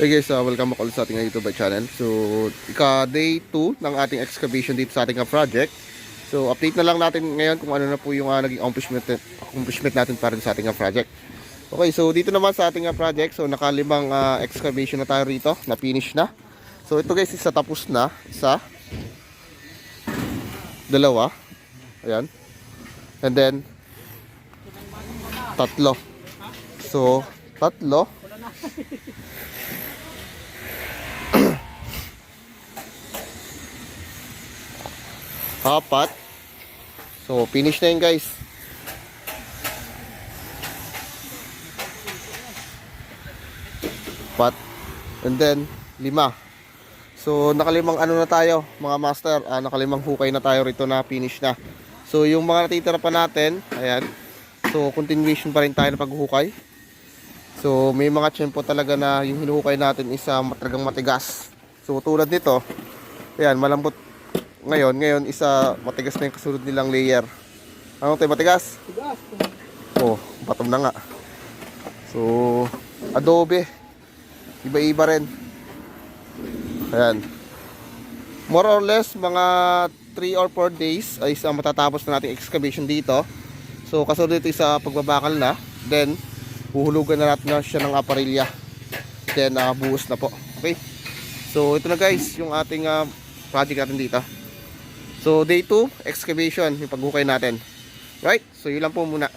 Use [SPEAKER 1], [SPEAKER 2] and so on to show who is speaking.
[SPEAKER 1] Hey guys, uh, welcome back sa ating YouTube channel. So, ika day 2 ng ating excavation dito sa ating uh, project. So, update na lang natin ngayon kung ano na po yung uh, naging accomplishment, accomplishment natin para sa ating project. Okay, so dito naman sa ating project, so nakalimang uh, excavation na tayo rito, na finish na. So, ito guys, isa tapos na, isa, dalawa, ayan, and then, tatlo. So, tatlo, apat. So, finish na yun guys. Apat. And then, lima. So, nakalimang ano na tayo, mga master. Ah, nakalimang hukay na tayo rito na finish na. So, yung mga natitira pa natin, ayan. So, continuation pa rin tayo ng paghuhukay. So, may mga tiyempo talaga na yung hinuhukay natin is uh, talagang matigas. So, tulad nito, ayan, malambot ngayon, ngayon isa matigas na yung kasunod nilang layer. Ano tayo matigas?
[SPEAKER 2] Tigas.
[SPEAKER 1] Oh, batom na nga. So, adobe. Iba-iba rin. Ayan. More or less, mga 3 or 4 days ay isa matatapos na nating excavation dito. So, kasunod ito sa pagbabakal na. Then, huhulugan na natin na siya ng aparilya. Then, uh, buhos na po. Okay? So, ito na guys, yung ating ah, project natin dito. So, day 2, excavation, yung paghukay natin. Right? So, yun lang po muna.